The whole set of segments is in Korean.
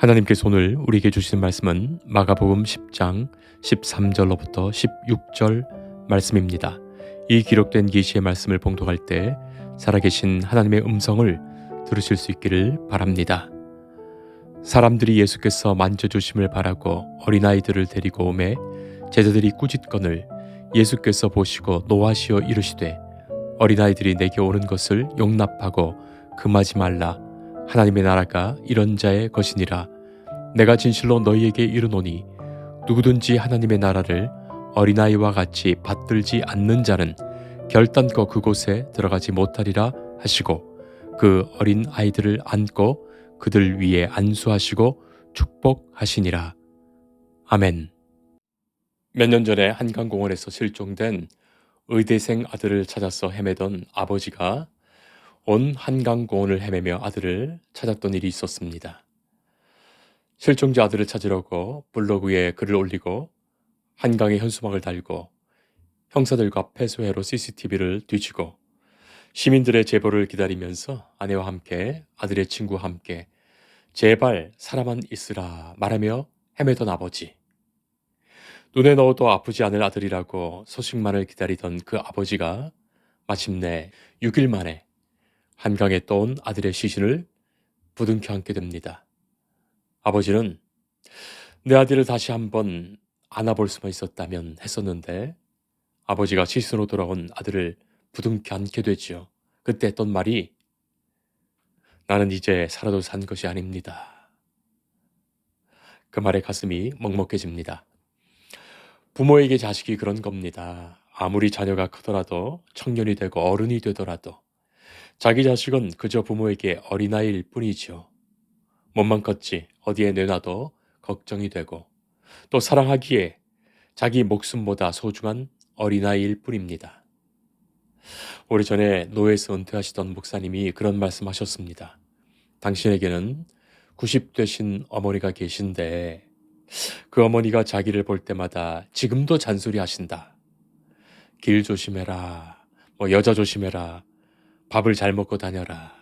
하나님께서 오늘 우리에게 주시는 말씀은 마가복음 10장 13절로부터 16절 말씀입니다. 이 기록된 계시의 말씀을 봉독할 때 살아계신 하나님의 음성을 들으실 수 있기를 바랍니다. 사람들이 예수께서 만져주심을 바라고 어린아이들을 데리고 오매 제자들이 꾸짖건을 예수께서 보시고 노하시어 이르시되 어린아이들이 내게 오는 것을 용납하고 금하지 말라 하나님의 나라가 이런 자의 것이니라 내가 진실로 너희에게 이르노니 누구든지 하나님의 나라를 어린아이와 같이 받들지 않는 자는 결단코 그곳에 들어가지 못하리라 하시고 그 어린 아이들을 안고 그들 위에 안수하시고 축복하시니라. 아멘. 몇 년 전에 한강공원에서 실종된 의대생 아들을 찾아서 헤매던 아버지가 온 한강공원을 헤매며 아들을 찾았던 일이 있었습니다. 실종자 아들을 찾으려고 블로그에 글을 올리고 한강에 현수막을 달고 형사들과 폐소회로 CCTV를 뒤치고 시민들의 제보를 기다리면서 아내와 함께 아들의 친구와 함께 제발 살아만 있으라 말하며 헤매던 아버지. 눈에 넣어도 아프지 않을 아들이라고 소식만을 기다리던 그 아버지가 마침내 6일 만에 한강에 떠온 아들의 시신을 부둥켜 안게 됩니다. 아버지는 내 아들을 다시 한번 안아볼 수만 있었다면 했었는데 아버지가 시신으로 돌아온 아들을 부둥켜 안게 되지요. 그때 했던 말이 나는 이제 살아도 산 것이 아닙니다. 그 말에 가슴이 먹먹해집니다. 부모에게 자식이 그런 겁니다. 아무리 자녀가 크더라도 청년이 되고 어른이 되더라도 자기 자식은 그저 부모에게 어린아이일 뿐이지요. 몸만 컸지 어디에 내놔도 걱정이 되고 또 사랑하기에 자기 목숨보다 소중한 어린아이일 뿐입니다. 오래전에 노예에서 은퇴하시던 목사님이 그런 말씀하셨습니다. 당신에게는 90 되신 어머니가 계신데 그 어머니가 자기를 볼 때마다 지금도 잔소리 하신다. 길 조심해라. 뭐 여자 조심해라. 밥을 잘 먹고 다녀라.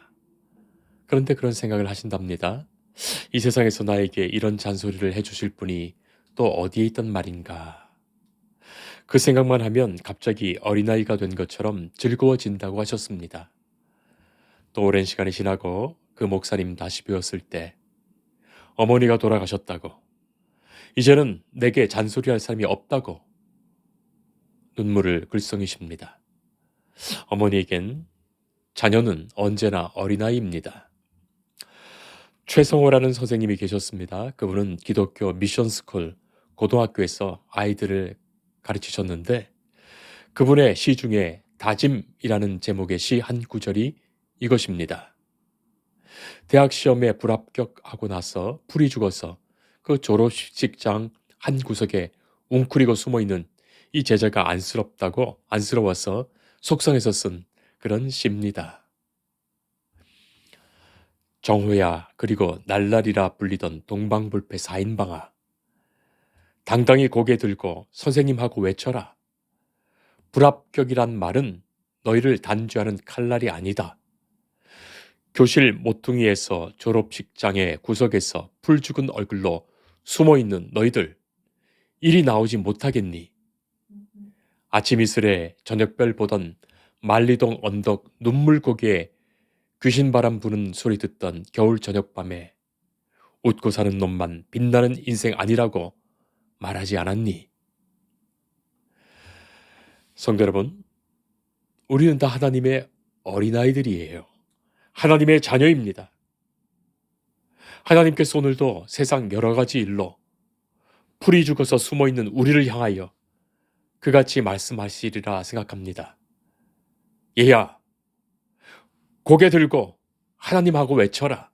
그런데 그런 생각을 하신답니다. 이 세상에서 나에게 이런 잔소리를 해주실 분이 또 어디에 있단 말인가. 그 생각만 하면 갑자기 어린아이가 된 것처럼 즐거워진다고 하셨습니다. 또 오랜 시간이 지나고 그 목사님 다시 배웠을 때 어머니가 돌아가셨다고 이제는 내게 잔소리할 사람이 없다고 눈물을 글썽이십니다. 어머니에겐 자녀는 언제나 어린아이입니다. 최성호라는 선생님이 계셨습니다. 그분은 기독교 미션스쿨 고등학교에서 아이들을 가르치셨는데 그분의 시 중에 다짐이라는 제목의 시 한 구절이 이것입니다. 대학 시험에 불합격하고 나서 풀이 죽어서 그 졸업식장 한 구석에 웅크리고 숨어 있는 이 제자가 안쓰럽다고 안쓰러워서 속상해서 쓴 그런 시입니다. 정호야 그리고 날라리라 불리던 동방불패 4인방아 당당히 고개 들고 선생님하고 외쳐라. 불합격이란 말은 너희를 단죄하는 칼날이 아니다. 교실 모퉁이에서 졸업식장의 구석에서 풀 죽은 얼굴로 숨어 있는 너희들 이리 나오지 못하겠니? 아침 이슬에 저녁별 보던 말리동 언덕 눈물고기에 귀신바람 부는 소리 듣던 겨울 저녁밤에 웃고 사는 놈만 빛나는 인생 아니라고 말하지 않았니? 성도 여러분, 우리는 다 하나님의 어린아이들이에요. 하나님의 자녀입니다. 하나님께서 오늘도 세상 여러 가지 일로 풀이 죽어서 숨어 있는 우리를 향하여 그같이 말씀하시리라 생각합니다. 얘야, 고개 들고 하나님하고 외쳐라.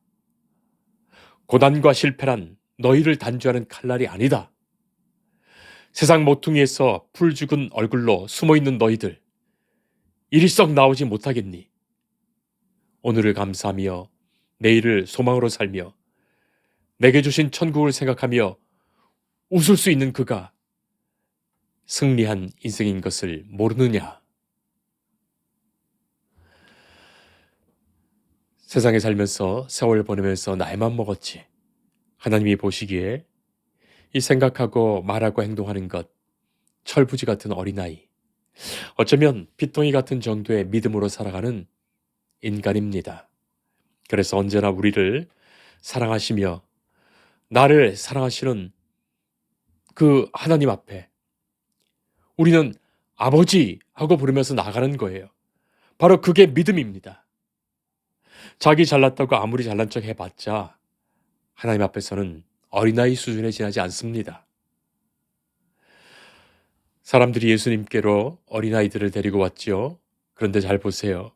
고난과 실패란 너희를 단죄하는 칼날이 아니다. 세상 모퉁이에서 풀 죽은 얼굴로 숨어 있는 너희들, 이리 썩 나오지 못하겠니? 오늘을 감사하며 내일을 소망으로 살며 내게 주신 천국을 생각하며 웃을 수 있는 그가 승리한 인생인 것을 모르느냐? 세상에 살면서 세월 보내면서 나이만 먹었지. 하나님이 보시기에 이 생각하고 말하고 행동하는 것, 철부지 같은 어린아이, 어쩌면 피덩이 같은 정도의 믿음으로 살아가는 인간입니다. 그래서 언제나 우리를 사랑하시며 나를 사랑하시는 그 하나님 앞에 우리는 아버지 하고 부르면서 나가는 거예요. 바로 그게 믿음입니다. 자기 잘났다고 아무리 잘난 척 해봤자 하나님 앞에서는 어린아이 수준에 지나지 않습니다. 사람들이 예수님께로 어린아이들을 데리고 왔지요. 그런데 잘 보세요.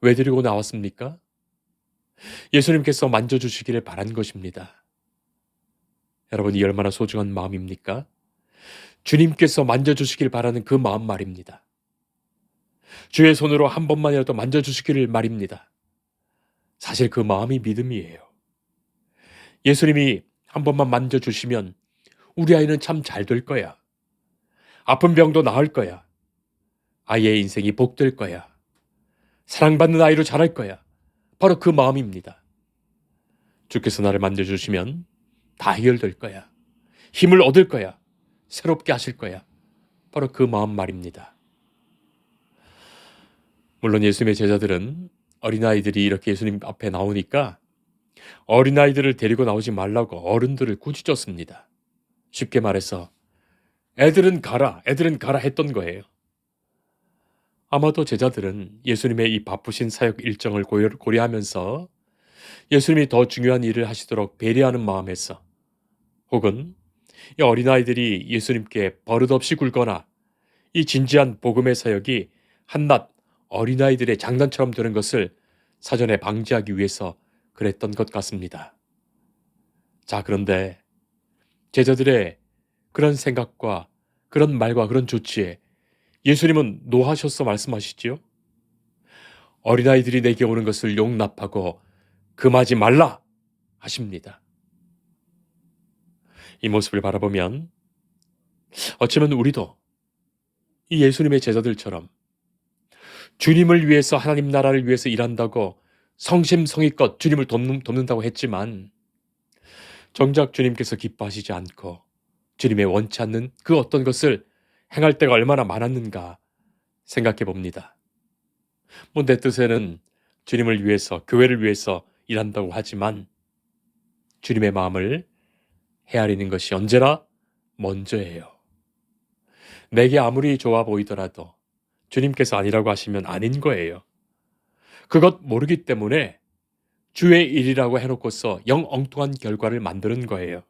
왜 데리고 나왔습니까? 예수님께서 만져주시기를 바란 것입니다. 여러분, 이 얼마나 소중한 마음입니까? 주님께서 만져주시길 바라는 그 마음 말입니다. 주의 손으로 한 번만이라도 만져주시기를 말입니다. 사실 그 마음이 믿음이에요. 예수님이 한 번만 만져주시면 우리 아이는 참 잘 될 거야. 아픈 병도 나을 거야. 아이의 인생이 복될 거야. 사랑받는 아이로 자랄 거야. 바로 그 마음입니다. 주께서 나를 만져주시면 다 해결될 거야. 힘을 얻을 거야. 새롭게 하실 거야. 바로 그 마음 말입니다. 물론 예수님의 제자들은 어린아이들이 이렇게 예수님 앞에 나오니까 어린아이들을 데리고 나오지 말라고 어른들을 꾸짖었습니다. 쉽게 말해서 애들은 가라, 애들은 가라 했던 거예요. 아마도 제자들은 예수님의 이 바쁘신 사역 일정을 고려하면서 예수님이 더 중요한 일을 하시도록 배려하는 마음에서 혹은 이 어린아이들이 예수님께 버릇없이 굴거나 이 진지한 복음의 사역이 한낱 어린아이들의 장난처럼 되는 것을 사전에 방지하기 위해서 그랬던 것 같습니다. 자, 그런데 제자들의 그런 생각과 그런 말과 그런 조치에 예수님은 노하셔서 말씀하시지요? 어린아이들이 내게 오는 것을 용납하고 금하지 말라 하십니다. 이 모습을 바라보면 어쩌면 우리도 이 예수님의 제자들처럼 주님을 위해서 하나님 나라를 위해서 일한다고 성심성의껏 주님을 돕는, 돕는다고 했지만 정작 주님께서 기뻐하시지 않고 주님의 원치 않는 그 어떤 것을 행할 때가 얼마나 많았는가 생각해 봅니다. 뭐 내 뜻에는 주님을 위해서, 교회를 위해서 일한다고 하지만 주님의 마음을 헤아리는 것이 언제나 먼저예요. 내게 아무리 좋아 보이더라도 주님께서 아니라고 하시면 아닌 거예요. 그것 모르기 때문에 주의 일이라고 해놓고서 영 엉뚱한 결과를 만드는 거예요.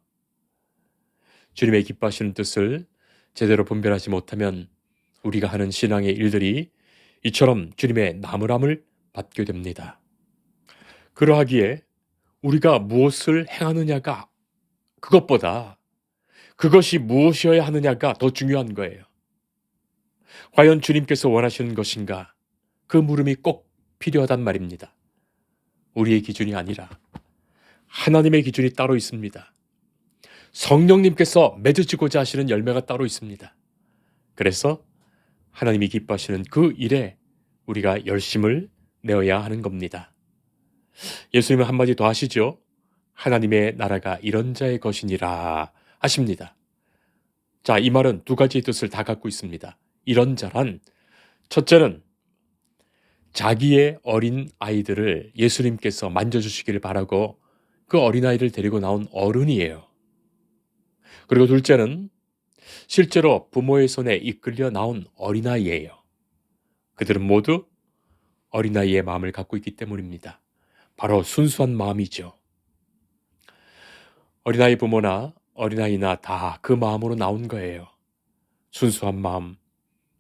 주님의 기뻐하시는 뜻을 제대로 분별하지 못하면 우리가 하는 신앙의 일들이 이처럼 주님의 나무람을 받게 됩니다. 그러하기에 우리가 무엇을 행하느냐가 그것보다 그것이 무엇이어야 하느냐가 더 중요한 거예요. 과연 주님께서 원하시는 것인가? 그 물음이 꼭 필요하단 말입니다. 우리의 기준이 아니라 하나님의 기준이 따로 있습니다. 성령님께서 맺어지고자 하시는 열매가 따로 있습니다. 그래서 하나님이 기뻐하시는 그 일에 우리가 열심을 내어야 하는 겁니다. 예수님은 한마디 더 하시죠. 하나님의 나라가 이런 자의 것이니라 하십니다. 자, 이 말은 두 가지 뜻을 다 갖고 있습니다. 이런 자란 첫째는 자기의 어린 아이들을 예수님께서 만져주시기를 바라고 그 어린아이를 데리고 나온 어른이에요. 그리고 둘째는 실제로 부모의 손에 이끌려 나온 어린아이예요. 그들은 모두 어린아이의 마음을 갖고 있기 때문입니다. 바로 순수한 마음이죠. 어린아이 부모나 어린아이나 다 그 마음으로 나온 거예요. 순수한 마음.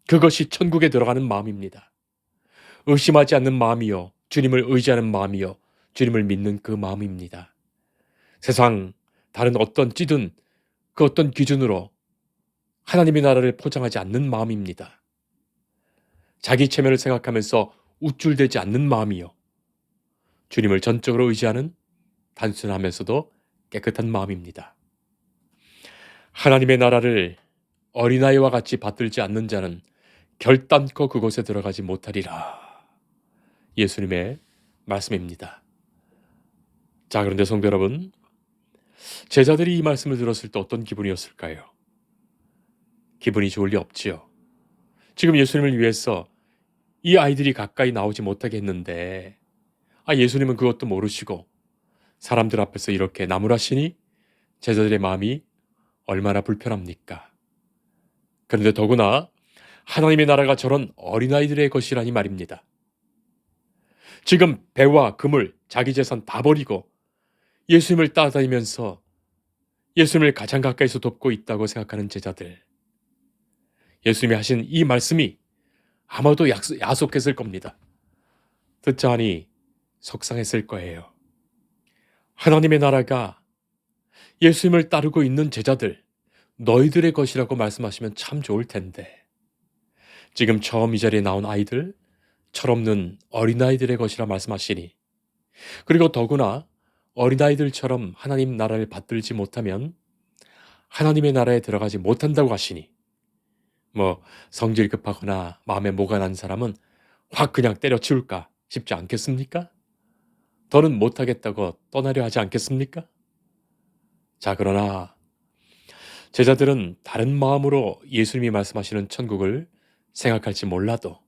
그것이 천국에 들어가는 마음입니다. 의심하지 않는 마음이요. 주님을 의지하는 마음이요. 주님을 믿는 그 마음입니다. 세상 다른 어떤 찌든 그 어떤 기준으로 하나님의 나라를 포장하지 않는 마음입니다. 자기 체면을 생각하면서 우쭐대지 않는 마음이요. 주님을 전적으로 의지하는 단순하면서도 깨끗한 마음입니다. 하나님의 나라를 어린아이와 같이 받들지 않는 자는 결단코 그곳에 들어가지 못하리라. 예수님의 말씀입니다. 자, 그런데 성도 여러분, 제자들이 이 말씀을 들었을 때 어떤 기분이었을까요? 기분이 좋을 리 없지요. 지금 예수님을 위해서 이 아이들이 가까이 나오지 못하게 했는데, 아, 예수님은 그것도 모르시고, 사람들 앞에서 이렇게 나무라시니 제자들의 마음이 얼마나 불편합니까? 그런데 더구나 하나님의 나라가 저런 어린아이들의 것이라니 말입니다. 지금 배와 금을 자기 재산 다 버리고 예수님을 따라다니면서 예수님을 가장 가까이서 돕고 있다고 생각하는 제자들. 예수님이 하신 이 말씀이 아마도 야속했을 겁니다. 듣자 하니 속상했을 거예요. 하나님의 나라가 예수님을 따르고 있는 제자들, 너희들의 것이라고 말씀하시면 참 좋을 텐데. 지금 처음 이 자리에 나온 아이들, 철없는 어린아이들의 것이라 말씀하시니. 그리고 더구나 어린아이들처럼 하나님 나라를 받들지 못하면 하나님의 나라에 들어가지 못한다고 하시니. 뭐 성질 급하거나 마음에 뭐가 난 사람은 확 그냥 때려치울까 싶지 않겠습니까? 더는 못하겠다고 떠나려 하지 않겠습니까? 자, 그러나 제자들은 다른 마음으로 예수님이 말씀하시는 천국을 생각할지 몰라도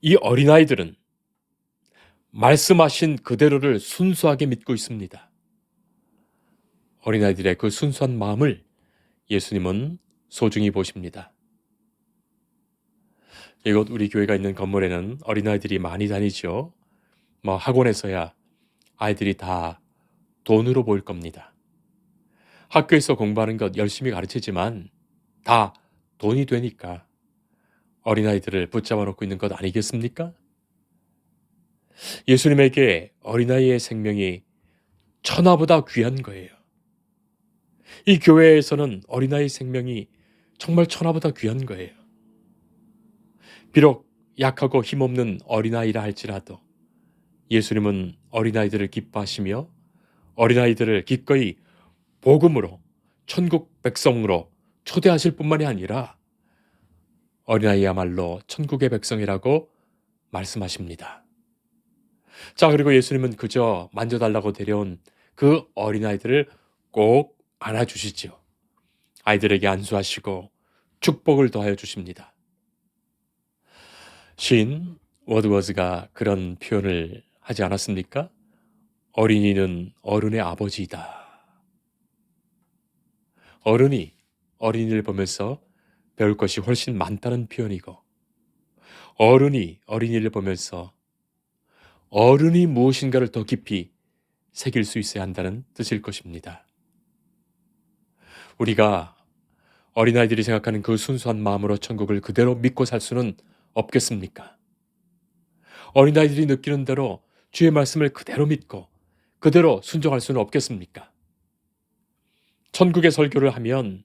이 어린아이들은 말씀하신 그대로를 순수하게 믿고 있습니다. 어린아이들의 그 순수한 마음을 예수님은 소중히 보십니다. 이곳 우리 교회가 있는 건물에는 어린아이들이 많이 다니죠. 뭐 학원에서야 아이들이 다 돈으로 보일 겁니다. 학교에서 공부하는 것 열심히 가르치지만 다 돈이 되니까 어린아이들을 붙잡아 놓고 있는 것 아니겠습니까? 예수님에게 어린아이의 생명이 천하보다 귀한 거예요. 이 교회에서는 어린아이 생명이 정말 천하보다 귀한 거예요. 비록 약하고 힘없는 어린아이라 할지라도 예수님은 어린아이들을 기뻐하시며 어린아이들을 기꺼이 복음으로 천국 백성으로 초대하실 뿐만이 아니라 어린아이야말로 천국의 백성이라고 말씀하십니다. 자, 그리고 예수님은 그저 만져달라고 데려온 그 어린아이들을 꼭 안아주시지요. 아이들에게 안수하시고 축복을 더하여 주십니다. 시인 워드워즈가 그런 표현을 하지 않았습니까? 어린이는 어른의 아버지이다. 어른이 어린이를 보면서 배울 것이 훨씬 많다는 표현이고, 어른이 어린이를 보면서 어른이 무엇인가를 더 깊이 새길 수 있어야 한다는 뜻일 것입니다. 우리가 어린아이들이 생각하는 그 순수한 마음으로 천국을 그대로 믿고 살 수는 없겠습니까? 어린아이들이 느끼는 대로 주의 말씀을 그대로 믿고 그대로 순종할 수는 없겠습니까? 천국의 설교를 하면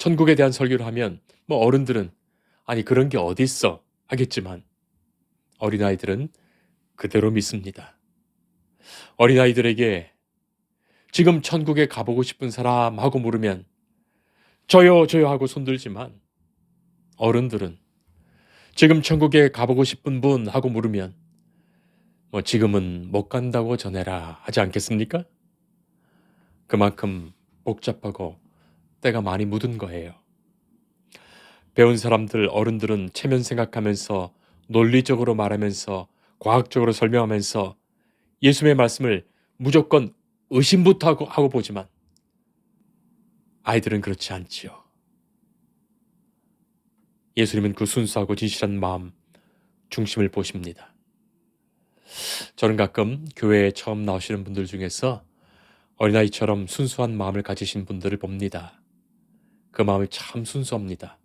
천국에 대한 설교를 하면 뭐 어른들은 아니 그런 게 어디 있어 하겠지만 어린아이들은 그대로 믿습니다. 어린아이들에게 지금 천국에 가보고 싶은 사람 하고 물으면 저요 저요 하고 손들지만 어른들은 지금 천국에 가보고 싶은 분 하고 물으면 뭐 지금은 못 간다고 전해라 하지 않겠습니까? 그만큼 복잡하고 때가 많이 묻은 거예요. 배운 사람들, 어른들은 체면 생각하면서 논리적으로 말하면서 과학적으로 설명하면서 예수의 말씀을 무조건 의심부터 하고, 하고 보지만 아이들은 그렇지 않지요. 예수님은 그 순수하고 진실한 마음 중심을 보십니다. 저는 가끔 교회에 처음 나오시는 분들 중에서 어린아이처럼 순수한 마음을 가지신 분들을 봅니다. 그 마음이 참 순수합니다.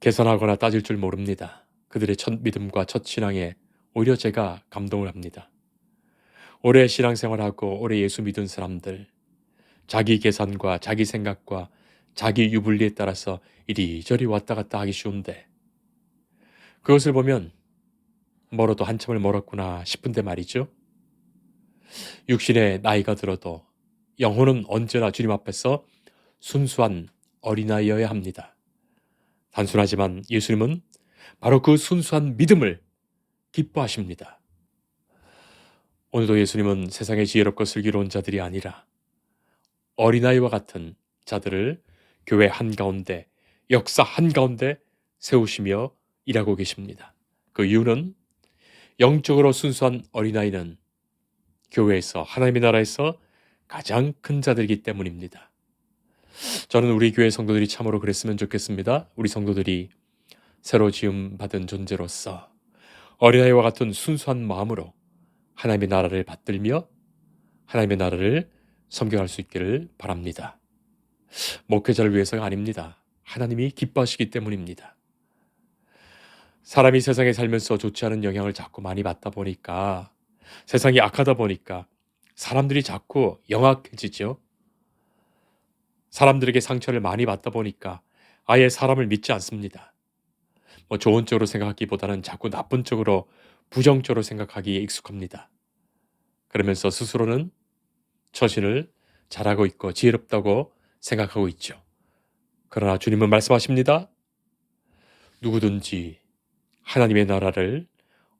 계산하거나 따질 줄 모릅니다. 그들의 첫 믿음과 첫 신앙에 오히려 제가 감동을 합니다. 오래 신앙생활하고 오래 예수 믿은 사람들, 자기 계산과 자기 생각과 자기 유불리에 따라서 이리저리 왔다 갔다 하기 쉬운데 그것을 보면 멀어도 한참을 멀었구나 싶은데 말이죠. 육신의 나이가 들어도 영혼은 언제나 주님 앞에서 순수한 어린아이여야 합니다. 단순하지만 예수님은 바로 그 순수한 믿음을 기뻐하십니다. 오늘도 예수님은 세상의 지혜롭고 슬기로운 자들이 아니라 어린아이와 같은 자들을 교회 한가운데, 역사 한가운데 세우시며 일하고 계십니다. 그 이유는 영적으로 순수한 어린아이는 교회에서, 하나님의 나라에서 가장 큰 자들이기 때문입니다. 저는 우리 교회 성도들이 참으로 그랬으면 좋겠습니다. 우리 성도들이 새로 지음 받은 존재로서 어린아이와 같은 순수한 마음으로 하나님의 나라를 받들며 하나님의 나라를 섬겨갈 수 있기를 바랍니다. 목회자를 위해서가 아닙니다. 하나님이 기뻐하시기 때문입니다. 사람이 세상에 살면서 좋지 않은 영향을 자꾸 많이 받다 보니까 세상이 악하다 보니까 사람들이 자꾸 영악해지죠. 사람들에게 상처를 많이 받다 보니까 아예 사람을 믿지 않습니다. 뭐 좋은 쪽으로 생각하기보다는 자꾸 나쁜 쪽으로 부정적으로 생각하기에 익숙합니다. 그러면서 스스로는 처신을 잘하고 있고 지혜롭다고 생각하고 있죠. 그러나 주님은 말씀하십니다. 누구든지 하나님의 나라를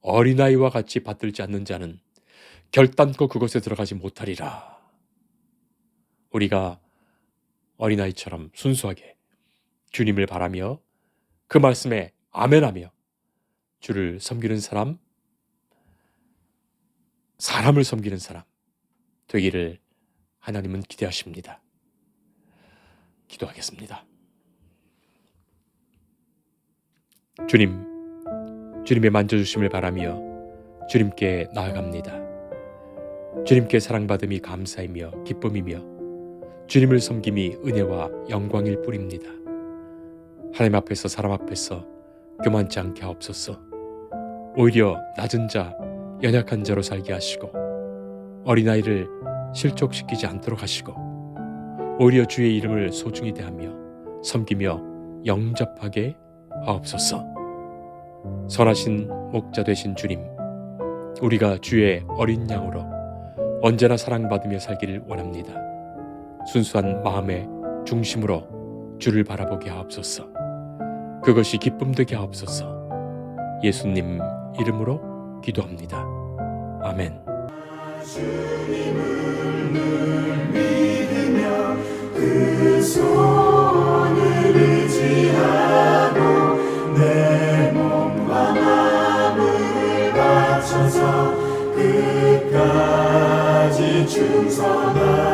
어린아이와 같이 받들지 않는 자는 결단코 그곳에 들어가지 못하리라. 우리가 어린아이처럼 순수하게 주님을 바라며 그 말씀에 아멘하며 주를 섬기는 사람, 사람을 섬기는 사람 되기를 하나님은 기대하십니다. 기도하겠습니다. 주님, 주님의 만져주심을 바라며 주님께 나아갑니다. 주님께 사랑받음이 감사이며 기쁨이며 주님을 섬김이 은혜와 영광일 뿐입니다. 하나님 앞에서 사람 앞에서 교만치 않게 하옵소서. 오히려 낮은 자, 연약한 자로 살게 하시고 어린아이를 실족시키지 않도록 하시고 오히려 주의 이름을 소중히 대하며 섬기며 영접하게 하옵소서. 선하신 목자 되신 주님, 우리가 주의 어린 양으로 언제나 사랑받으며 살기를 원합니다. 순수한 마음의 중심으로 주를 바라보게 하옵소서. 그것이 기쁨 되게 하옵소서. 예수님 이름으로 기도합니다. 아멘. 그 충성하